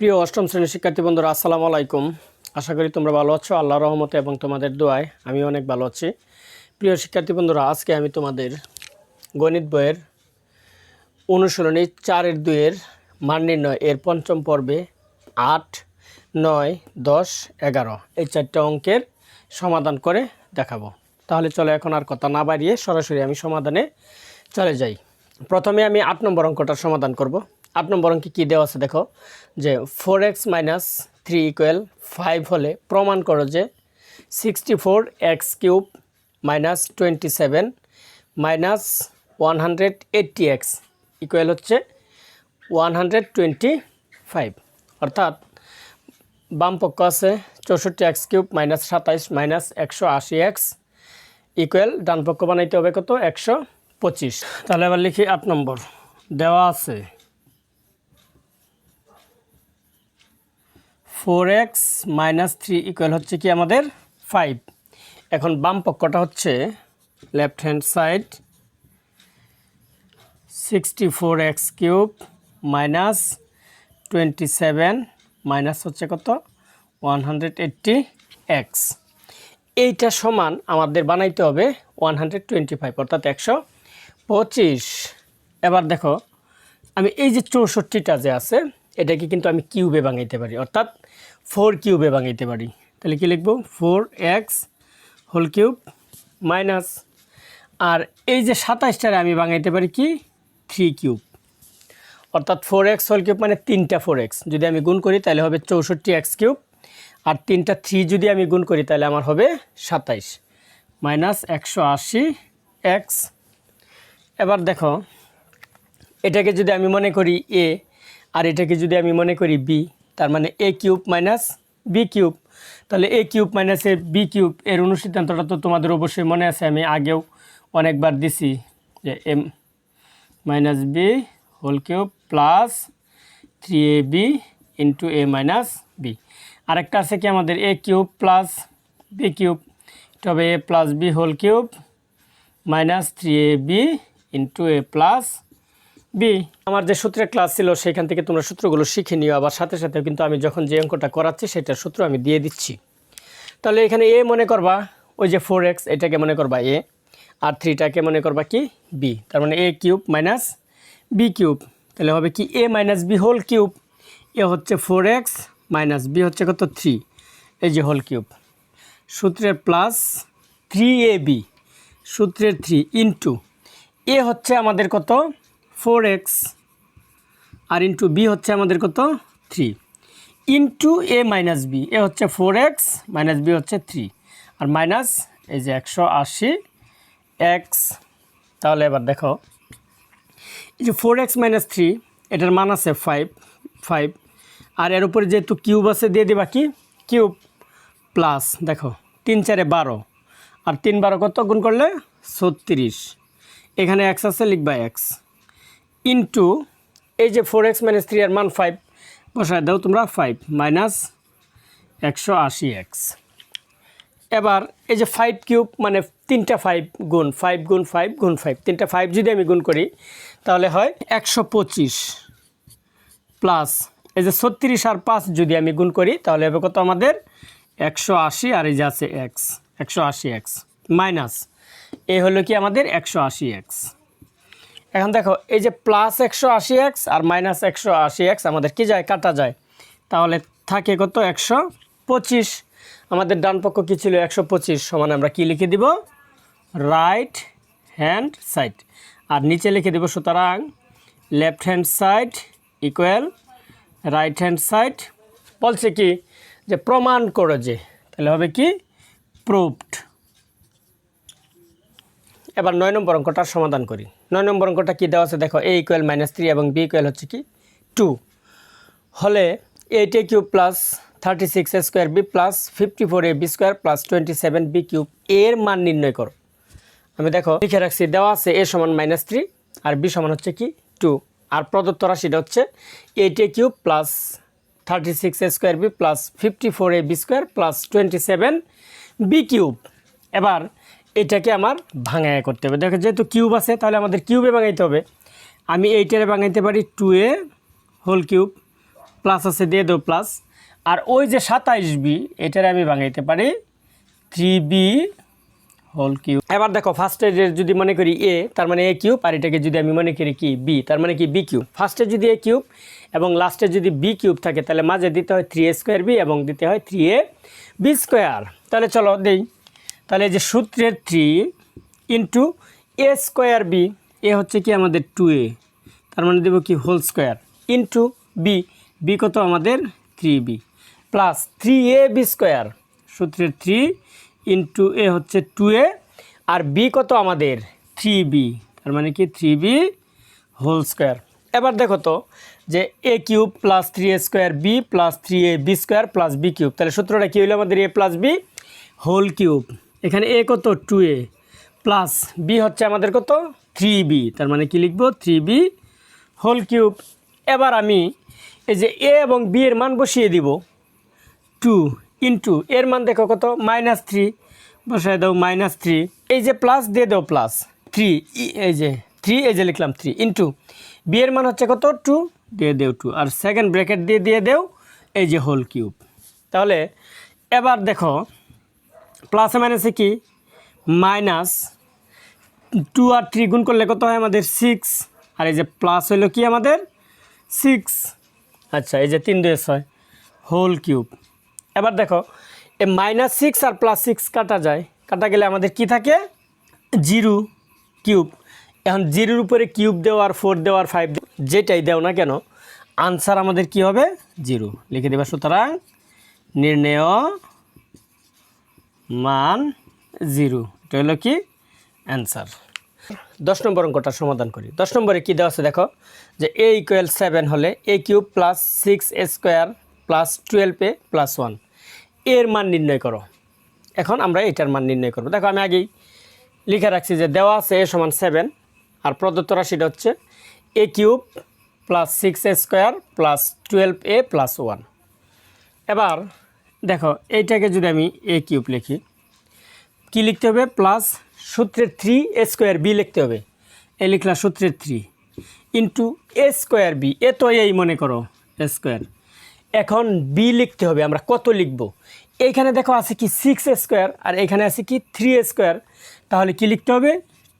প্রিয় অষ্টম শ্রেণির শিক্ষার্থী বন্ধুরা, আসসালামু আলাইকুম। আশা করি তোমরা ভালো আছো, আল্লাহ রহমতে এবং তোমাদের দোয়ায়। আমি অনেক ভালো আছি। প্রিয় শিক্ষার্থী বন্ধুরা, আজকে আমি তোমাদের গণিত বইয়ের অনুশীলনী চারের দুইয়ের মান নির্ণয়, এর পঞ্চম পর্বে আট, নয়, দশ, এগারো, এই চারটা অঙ্কের সমাধান করে দেখাবো। তাহলে চলো এখন আর কথা না বাড়িয়ে সরাসরি আমি সমাধানে চলে যাই। প্রথমে আমি আট নম্বর অঙ্কটার সমাধান করব। আট নম্বর অঙ্কে কী দেওয়া আছে দেখো? যে four x minus three equal five হলে প্রমাণ করো যে sixty four x cube minus twenty seven minus one hundred eighty x equal হচ্ছে ওয়ান হান্ড্রেড টোয়েন্টি ফাইভ অর্থাৎ বাম পক্ষ আছে চৌষট্টি এক্স কিউব মাইনাস সাতাইশ মাইনাস একশো আশি এক্স ইকুয়াল ডান পক্ষ বানাইতে হবে কত? একশো পঁচিশ। তাহলে এবার লিখি আট নম্বর। দেওয়া আছে four x minus three equal হচ্ছে কি আমাদের ফাইভ এখন বাম পক্ষটা হচ্ছে left hand side sixty four x cube minus twenty seven minus হচ্ছে কত? ওয়ান হান্ড্রেড এইট্টি এক্স এইটা সমান আমাদের বানাইতে হবে ওয়ান হান্ড্রেড টোয়েন্টি ফাইভ অর্থাৎ একশো পঁচিশ। এবার দেখো, আমি এই যে চৌষট্টিটা যে আছে, এটাকে কিন্তু আমি কিউবে বাঙাইতে পারি, অর্থাৎ ফোর কিউবে বাঙাইতে পারি। তাহলে কি লিখব? Four x whole cube minus আর এই যে সাতাশটারে আমি বাঙাইতে পারি কি? Three cube. অর্থাৎ ফোর এক্স হোল কিউব মানে তিনটা ফোর এক্স। যদি আমি গুণ করি তাহলে হবে চৌষট্টি এক্স কিউব। আর তিনটা থ্রি যদি আমি গুণ করি তাহলে আমার হবে সাতাইশ। মাইনাস একশো আশি এক্স। এবার দেখো, এটাকে যদি আমি মনে করি এ, আর এটাকে যদি আমি মনে করি বি তার মানে A cube minus B cube তাহলে A cube minus A B cube এর অনুসিদ্ধান্তটা তো তোমাদের অবশ্যই মনে আছে, আমি আগেও অনেকবার দিছি যে M minus B whole cube plus three A B into A minus B আরেকটা আছে কি আমাদের A cube plus B cube এটা হবে A plus B whole cube minus three A B into A plus B, আমার যে সূত্রের class ছিল, সেখান থেকে তোমরা সূত্রগুলো শিখে নিও। আবার সাথে সাথে কিন্তু আমি যখন যে অঙ্কটা করাচ্ছি, সেটার সূত্র আমি দিয়ে দিচ্ছি। তাহলে এখানে এ মনে করবা, ওই যে ফোর এক্স এটাকে মনে করবা এ, আর থ্রিটাকে মনে করবা কি? বি। তার মানে A cube minus B cube. তাহলে হবে কি? A minus B whole cube. A হচ্ছে ফোর এক্স মাইনাস বি হচ্ছে কত? থ্রি এই যে হোল কিউব। সূত্রের প্লাস থ্রি এ বি সূত্রের থ্রি ইন্টু এ হচ্ছে আমাদের কত? ফোর এক্স আর ইন্টু বি হচ্ছে আমাদের কত? Three into A minus B A হচ্ছে ফোর এক্স মাইনাস বি হচ্ছে থ্রি আর মাইনাস এই যে একশো আশি এক্স তাহলে এবার দেখো। এই যে ফোর এক্স মাইনাস থ্রি এটার মান আছে ফাইভ ফাইভ আর এর উপরে যেহেতু কিউব আছে, দিয়ে দিবা কি? কিউব প্লাস দেখো, তিন চারে বারো। আর তিন বারো কত? গুণ করলে ছত্রিশ। এখানে এক্স আছে, লিখবা এক্স ইন্টু এই যে ফোর এক্স মাইনাস থ্রি আর মান ফাইভ বসায় দাও তোমরা ফাইভ মাইনাস একশো আশি এক্স এবার এই যে ফাইভ কিউব মানে তিনটা ফাইভ গুণ ফাইভ গুণ ফাইভ গুণ ফাইভ তিনটা ফাইভ যদি আমি গুণ করি, তাহলে হয় একশো পঁচিশ প্লাস এই যে ছত্রিশ আর পাঁচ যদি আমি গুণ করি, তাহলে হবে কত আমাদের? একশো আশি আর এই যে আছে এক্স একশো আশি এক্স মাইনাস এই হলো কি আমাদের একশো আশি এক্স এখন দেখো, এই যে প্লাস একশো আশি এক্স আর মাইনাস একশো আশি এক্স আমাদের কি যায়? কাটা যায়। তাহলে থাকে কত? একশো পঁচিশ। আমাদের ডান পক্ষ কী ছিল? একশো পঁচিশ। সমান আমরা কি লিখে দিব? রাইট হ্যান্ড সাইড আর নিচে লিখে দেব সুতরাং left hand side equal right hand side বলছে কি? যে প্রমাণ করো যে। তাহলে হবে কি? প্রুফড এবার নয় নম্বর অঙ্কটার সমাধান করি। নয় নম্বর অঙ্কটা কী দেওয়া আছে? দেখো এ ইকুয়াল মাইনাস থ্রি এবং বি ইকুয়াল হচ্ছে কি টু হলে eight A cube plus thirty six A square B plus fifty four A B square plus twenty seven B cube এর মান নির্ণয় করো। আমি দেখো, লিখে রাখছি, দেওয়া আছে এ সমান মাইনাস থ্রি আর বি সমান হচ্ছে কি টু আর প্রদত্ত রাশিটা হচ্ছে eight A cube plus thirty six A square B plus fifty four A B square plus twenty seven B cube এবার এটাকে আমার ভাঙায় করতে হবে। দেখো, যেহেতু কিউব আছে, তাহলে আমাদের কিউবে ভাঙাইতে হবে। আমি এইটারে ভাঙাইতে পারি two A whole cube plus আছে, দিয়ে দেবো প্লাস আর ওই যে সাতাইশ বি এটার আমি ভাঙাইতে পারি থ্রি বি হোল কিউব এবার দেখো ফার্স্টের যদি মনে করি এ তার মানে এ কিউব আর এটাকে যদি আমি মনে করি কি বি তার মানে কি বি কিউব ফার্স্টে যদি এ কিউব এবং লাস্টে যদি বি কিউব থাকে, তাহলে মাঝে দিতে হয় থ্রি এ স্কোয়ার বি এবং দিতে হয় থ্রি এ বি স্কোয়ার তাহলে চলো, দেই। তাহলে যে সূত্রের three into A square B, A হচ্ছে কি আমাদের টু এ। তার মানে দেবো কি whole square. Into B B কত আমাদের three B. Plus three A B square. সূত্রের থ্রি ইন্টু এ হচ্ছে টু এ, আর বি কত আমাদের থ্রি বি। তার মানে কি থ্রি বি হোল স্কোয়ার। এবার দেখো তো যে A cube plus three A square B plus three A B square plus B cube. তাহলে সূত্রটা কী হলো আমাদের A plus B? Whole cube. এখানে এ কত? টু এ প্লাস বি হচ্ছে আমাদের কত? থ্রি বি তার মানে কি লিখব? থ্রি বি হোল কিউব এবার আমি এই যে এ এবং বি এর মান বসিয়ে দিব। টু ইন্টু এর মান দেখো কত? মাইনাস থ্রি বসায় দাও মাইনাস থ্রি এই যে প্লাস দিয়ে দাও প্লাস থ্রি এই যে থ্রি এই যে লিখলাম থ্রি ইন্টু বি এর মান হচ্ছে কত? টু দিয়ে দেও টু আর সেকেন্ড ব্র্যাকেট দিয়ে দিয়ে দেও এই যে হোল কিউব তাহলে এবার দেখো প্লাসে মাইনাসে কি? মাইনাস টু আর থ্রি গুণ করলে কত হয় আমাদের সিক্স? আর এই যে প্লাস হইল কি আমাদের? সিক্স। আচ্ছা এই যে তিন দুয়ে ছয়। Whole cube. এবার দেখো, এই মাইনাস সিক্স আর প্লাস সিক্স কাটা যায়। কাটা গেলে আমাদের কি থাকে? Zero cube. এখন জিরোর উপরে কিউব দেওয়ার ফোর দেওয়ার ফাইভ যেটাই দেও না কেন, আনসার আমাদের কি হবে? জিরো। লিখে দেবা সুতরাং, নির্ণেয় মান জিরো। এটা হলো কি? অ্যান্সার দশ নম্বর অঙ্কটার সমাধান করি। দশ নম্বরে কী দেওয়া আছে দেখো? যে এ ইকুয়াল সেভেন হলে A cube plus six A square plus twelve A plus ওয়ানের মান নির্ণয় করো। এখন আমরা এটার মান নির্ণয় করব। দেখো আমি আগেই লিখে রাখছি যে দেওয়া আছে এ সমান সেভেন আর প্রদত্ত রাশিটা হচ্ছে A cube plus six A square plus twelve A plus one এবার দেখো, এইটাকে যদি আমি এ কিউব লিখি, কি লিখতে হবে? প্লাস সূত্রের থ্রি এ স্কোয়ার বি লিখতে হবে। এ লিখলা সূত্রের three into A square B A তো এই মনে করো এ স্কোয়ার এখন বি লিখতে হবে, আমরা কত লিখব? এইখানে দেখো আছে কি সিক্স স্কোয়ার আর এখানে আছে কি থ্রি স্কোয়ার তাহলে কি লিখতে হবে?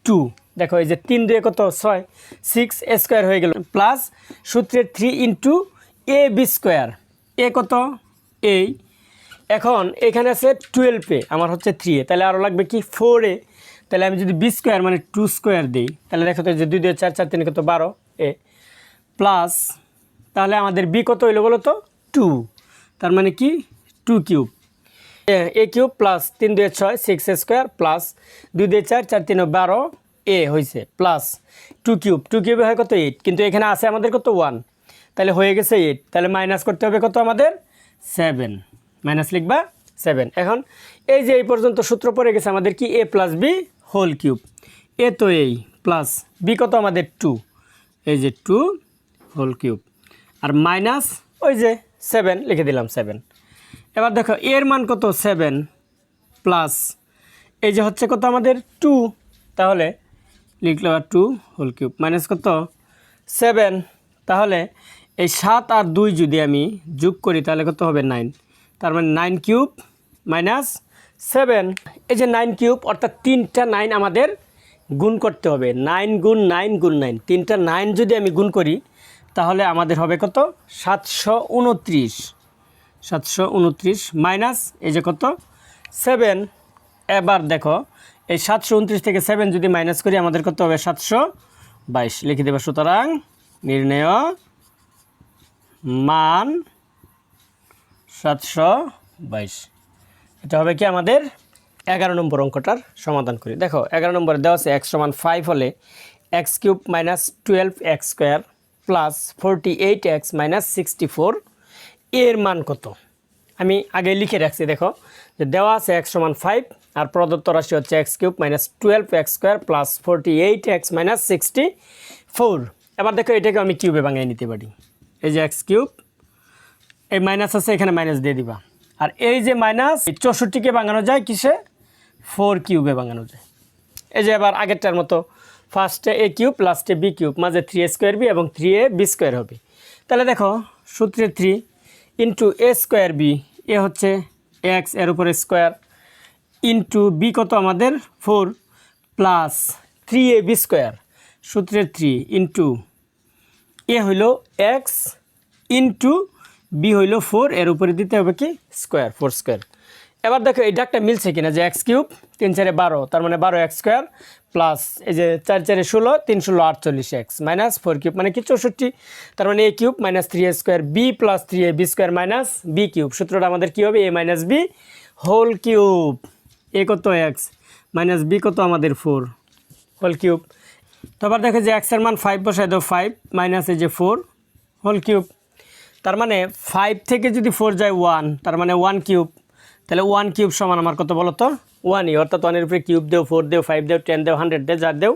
টু দেখো, এই যে তিন দুয়ে কত? ছয়। সিক্স স্কোয়ার হয়ে গেল। প্লাস সূত্রের three into A B square A কত? এই এখন এখানে আছে টুয়েলভ আমার হচ্ছে থ্রি এ। তাহলে আরও লাগবে কি? Four A. তাহলে আমি যদি বি স্কোয়ার মানে টু স্কোয়ার দিই, তাহলে দেখো তো যে দুই দুই চার চার, তিন, কত? বারো এ। প্লাস তাহলে আমাদের বি কত হইল বলো তো? টু তার মানে কি? Two cube A cube plus তিন দুই ছয় সিক্স স্কোয়ার প্লাস দুই দুই চার চার, তিন, বারো এ হয়েছে প্লাস টু কিউব টু কিউবে হয় কত? এইট কিন্তু এখানে আছে আমাদের কত? ওয়ান তাহলে হয়ে গেছে এইট তাহলে মাইনাস করতে হবে কত আমাদের? সেভেন মাইনাস লিখবা সেভেন এখন এই যে এই পর্যন্ত সূত্র পড়ে গেছে আমাদের কি A plus B whole cube A তো এই প্লাস বি কত আমাদের টু এই যে টু হোল কিউব আর মাইনাস ওই যে সেভেন লিখে দিলাম সেভেন এবার দেখো এর মান কত সেভেন প্লাস এই যে হচ্ছে কত আমাদের টু তাহলে লিখলাম টু হোল কিউব মাইনাস কত? সেভেন তাহলে এই সাত আর দুই যদি আমি যোগ করি তাহলে কত হবে নাইন তার মানে নাইন কিউব মাইনাস সেভেন এই যে নাইন কিউব অর্থাৎ তিনটা নাইন আমাদের গুণ করতে হবে। নাইন গুণ নাইন গুণ নাইন তিনটা নাইন যদি আমি গুণ করি, তাহলে আমাদের হবে কত? সাতশো উনত্রিশ। সাতশো উনত্রিশ মাইনাস এই যে কত? সেভেন এবার দেখো, এই সাতশো উনত্রিশ থেকে সেভেন যদি মাইনাস করি, আমাদের কত হবে? সাতশো বাইশ। লিখে দেবে সুতরাং নির্ণয় মান সাতশো বাইশ। এটা হবে কি আমাদের এগারো নম্বর অঙ্কটার সমাধান করি। দেখো, এগারো নম্বরে দেওয়া আছে এক্স সমান ফাইভ হলে x cube minus twelve x square plus forty eight x minus sixty four এর মান কত? আমি আগে লিখে রাখছি, দেখো, যে দেওয়া আছে এক্স সমান ফাইভ আর প্রদত্ত রাশি হচ্ছে x cube minus twelve x square plus forty eight x minus sixty four এবার দেখো, এটাকে আমি কিউবে ভাঙিয়ে নিতে পারি। এই যে এক্স কিউব এই মাইনাস আছে, এখানে মাইনাস দিয়ে দিবা। আর এই যে মাইনাস চৌষট্টিকে বাঙানো যায় কিসে? ফোর কিউবে বাঙানো যায়। এই যে এবার আগেরটার মতো ফার্স্টে এ কিউব লাস্টে বি কিউব মাঝে থ্রি এ স্কোয়ার বি এবং থ্রি এ বি স্কোয়ার হবে। তাহলে দেখো, সূত্রে three into a square b a হচ্ছে এক্সের উপরে স্কোয়ার ইন্টু বি কত আমাদের? Four plus three a b square সূত্রের থ্রি ইন্টু এ হইল এক্স ইন্টু বি হইল ফোর এর উপরে দিতে হবে কি? স্কোয়ার ফোর স্কোয়ার এবার দেখো, এই ডাকটা মিলছে কিনা? যে এক্স কিউব তিন চারে বারো, তার মানে বারো এক্স স্কোয়ার প্লাস এই যে চার চারে ষোলো, তিন ষোলো আটচল্লিশ এক্স মাইনাস ফোর কিউব মানে কি? চৌষট্টি। তার মানে a cube minus three a square b plus three a b square minus b cube সূত্রটা আমাদের কী হবে? A minus b whole cube a কত এক্স মাইনাস বি কত আমাদের ফোর হোল কিউব তারপর দেখো যে এক্সের মান ফাইভ বসায় দাও ফাইভ মাইনাস এই যে ফোর হোল কিউব তার মানে ফাইভ থেকে যদি ফোর যায় ওয়ান তার মানে ওয়ান কিউব তাহলে ওয়ান কিউব সমান আমার কত বলো তো? ওয়ানই অর্থাৎ ওয়ানের উপরে কিউব দেও ফোর দেও ফাইভ দেও টেন দেও হান্ড্রেড দেও যার দেও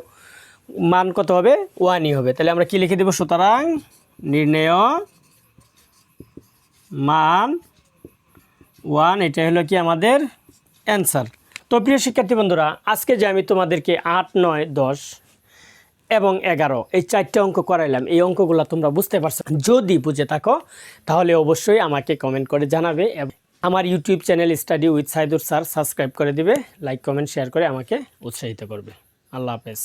মান কত হবে? ওয়ানই হবে। তাহলে আমরা কি লিখে দেবো? সুতরাং নির্ণেয় মান ওয়ান এটা হলো কি আমাদের অ্যান্সার তো প্রিয় শিক্ষার্থী বন্ধুরা, আজকে যে আমি তোমাদেরকে আট, নয়, দশ এবং এগারো। এই চারটে অঙ্ক করাইলাম। এই অঙ্কগুলো তোমরা বুঝতে পারছ। যদি বুঝে থাকো, তাহলে অবশ্যই আমাকে কমেন্ট করে জানাবে আমার YouTube channel study with Saidur sir subscribe করে দিবে লাইক কমেন্ট শেয়ার করে আমাকে উৎসাহিত করবে। আল্লাহ হাফেজ।